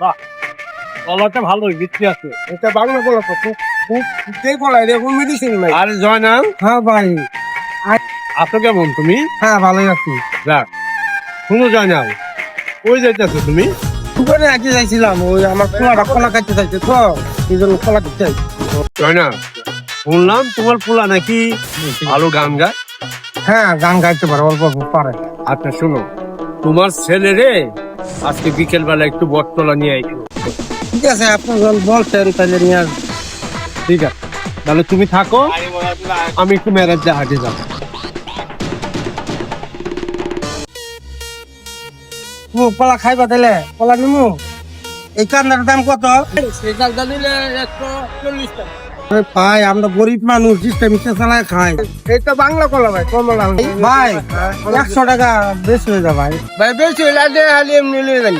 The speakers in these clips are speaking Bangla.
বাহ কলাটা ভালো বিক্রি আছে। এটা বাংলা কলা তো খুব খুব কলা এটা কোন মেডিসিন নাই। আরে জয়নাল? হ্যাঁ ভাই। আছো কেমন তুমি? হ্যাঁ ভালোই আছি। যাক শুনো জয়নাল কই যাইতেছো তুমি? দোকানে আগে যাইছিলাম ওই আমার পোলাটা কলা খাইতে চাইছে তো এই জন্য কলা খেতে চাই জয়নাল শুনলাম তোমার পোলা নাকি ভালো গান গায়। হ্যাঁ গান গাইতে পারে অল্প অল্প পারে। আচ্ছা শুনো তোমার ছেলে রে আজকে বিকেল বেলা একটু বটতলা নিয়ে আইছো ঠিক আছে আপনি বলছেন তাহলে নিয়ে আসব। ঠিক আছে। তাহলে তুমি থাকো আমি একটু ম্যারেজ হাটে যাব। ও কলা খাইবা তাহলে? কলা নিমু? এই কান্দার দাম কত? আরে ভাই আমরা গরিব মানুষ সিস্টেম চালায় খাই। এই তো বাংলা কলা ভাই কমলা ভাই। একশো টাকা বেশি হয়ে যায় ভাই। ভাই বেশি হয়ে যায় খালি এমনি নিয়ে যান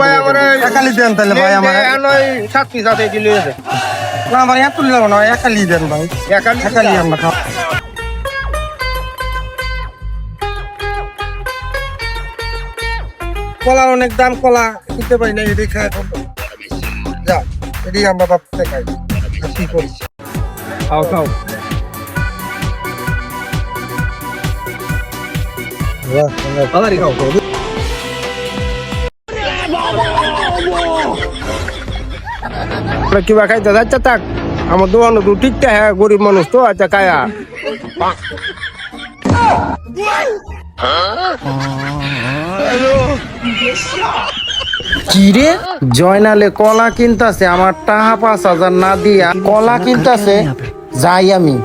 ভাই আমার একালি দেন তাহলে ভাই আমার সাতটি সাথে দিলে না আমার এত নিলাম না একালি দেন ভাই। একালি একালি আমরা খাও কলা অনেক দাম কলা কিনতে পারি না এটাই এখন। যা। এটাই আমরা ভাবতে খাই কি করি? খাও খাও। আবার খাও। কিবা আমার দোকান হ্যাঁ গরিব মানুষ তো আচ্ছা কিরে জয়নালে কলা কিনতাছে আমার টাহা পাঁচ হাজার না দিয়া কলা কিনতাছে যাই আমি।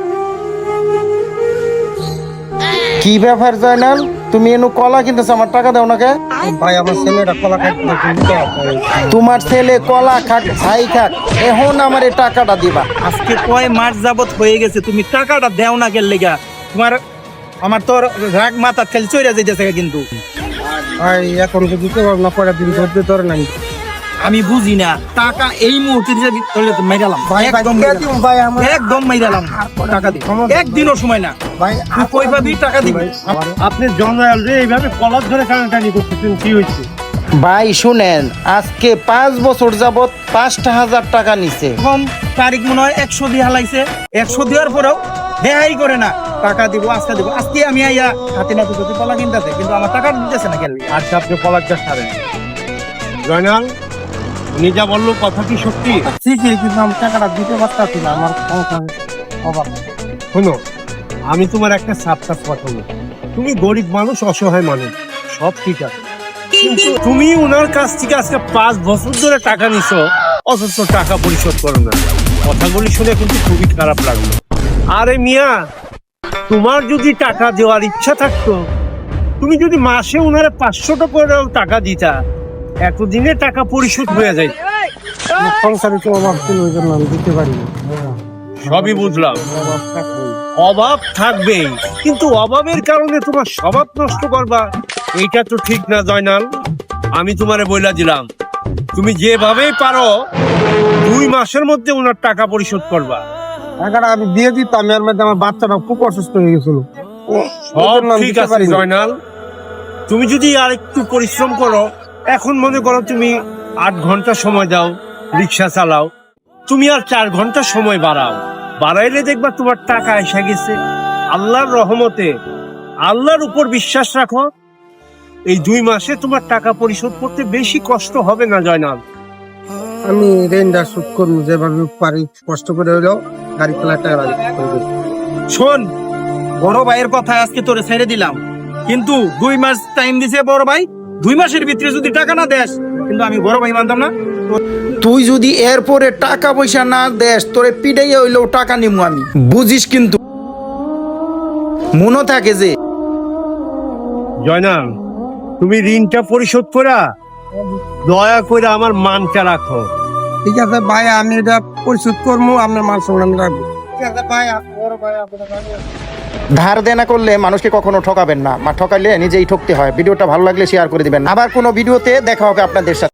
কি ব্যাপার জয়নাল? তুমি এনু কলা কিনতেছো আমার টাকা দাও না ভাই আমার ছেলেটা কলা খাইতে তোমার ছেলে কলা খাক ভাই খাক এখন আমার এই টাকাটা দিবা। আজকে কয় মাস যাবত হয়ে গেছে তুমি টাকাটা দেও না গেল লেগা। তোমার আমার তোর রাগ মাথা খেলে চইরা যাইতেছে কিন্তু। ভাই এখন তো দিতে পারব না পরের দিন ধরতে ধরে নাই। আমি বুঝি না। টাকা এই মুহূর্তে দিতে তোলে তো মেরালাম ভাই ভাই একদম দিয়ে ভাই আমার একদম মেরালাম টাকা দি একদিনও সময় না। ভাই তুই কই পাবি? টাকা দিবি। আপনি জয়নাল রে এইভাবে কলার ধরে টানাটানি করতেছেন কি হয়েছে? ভাই শুনেন আজকে পাঁচ বছর যাবত পাঁচটা হাজার টাকা নিছে। কম তারিখ মনে হয় একশো দিয়ে হালাইছে। একশো দেওয়ার পরেও দেহাই করে না। টাকা দিব আজকে দিব। আজকে আমি আইয়া হাতে নাতে যদি কলা কিনতেছে কিন্তু আমার টাকা দিতেছে না গেলে আজকে আপনি কলারটা ছাড়েন জয়নাল উনি যা বলল কথা কি সত্যি? ঠিকই কিন্তু আমি টাকাটা দিতে পারতাছি না আমার অভাব। শোনো আমি তোমার একটা সাবটাস পাঠাবো। তুমি গরিব মানুষ অসহায় মানুষ সব ঠিক আছে। কিন্তু তুমি ওনার কাছ থেকে আজকে পাঁচ বছর ধরে টাকা নিছো অথচ টাকা পরিশোধ করো না। কথাগুলি শুনে কিন্তু খুবই খারাপ লাগল। আরে মিয়া তোমার যদি টাকা দেওয়ার ইচ্ছা থাকতো তুমি যদি মাসে ওনারে পাঁচশো করেও টাকা দিতা এতদিনে টাকা পরিশোধ হয়ে যায়। সংসারে তো অভাব ছিল ওই জন্য আমি দিতে পারি সবই বুঝলাম। অভাব থাকবেই কিন্তু অভাবের কারণে তোমার স্বভাব নষ্ট করবা এইটা তো ঠিক না জয়নাল। আমি তোমারে বইলা দিলাম তুমি যেভাবেই পারো দুই মাসের মধ্যে ওনার টাকা পরিশোধ করবা। টাকাটা আমি দিয়ে দিতাম এর মধ্যে আমার বাচ্চাটা খুব অসুস্থ হয়ে গেছিল। আমি ঠিক আছে জয়নাল। তুমি যদি আর একটু পরিশ্রম করো এখন মনে করো তুমি আট ঘণ্টা সময় দাও রিক্সা চালাও। তুমি আর চার ঘণ্টা সময় বাড়াও। বাড়াইলে দেখবা তোমার টাকা এসে গেছে। আল্লাহর রহমতে আল্লাহর উপর বিশ্বাস রাখো এই দুই মাসে তোমার টাকা পরিশোধ করতে বেশি কষ্ট হবে না জয়নাল। আমি রেন্ডা শুট করব যেভাবে পারি কষ্ট করে হলেও গাড়ি দেবো। শোন বড় ভাইয়ের কথা আজকে তোরে ছেড়ে দিলাম। কিন্তু দুই মাস টাইম দিছে বড় ভাই দুই মাসের ভিতরে যদি টাকা না দেস কিন্তু আমি বড় ভাই মানতাম না। তুই যদি এরপরে টাকা পয়সা না দেস তোরে পিটাইয়া হইলেও টাকা নিমু আমি। বুঝিস কিন্তু। মনে থাকে যে জয়নাল তুমি ঋণটা পরিশোধ করা। দয়া করে আমার মানটা রাখো। ঠিক আছে ভাই আমি এটা পরিশোধ করব আপনার মান সম্মান রাখব। ঠিক আছে ভাই ধার দেনা করলে মানুষকে কখনো ঠকাবেন না মা ঠকাইলে নিজেই ঠকতে হয়। ভিডিওটা ভালো লাগলে শেয়ার করে দিবেন। আবার কোনো ভিডিওতে দেখা হবে আপনাদের সাথে।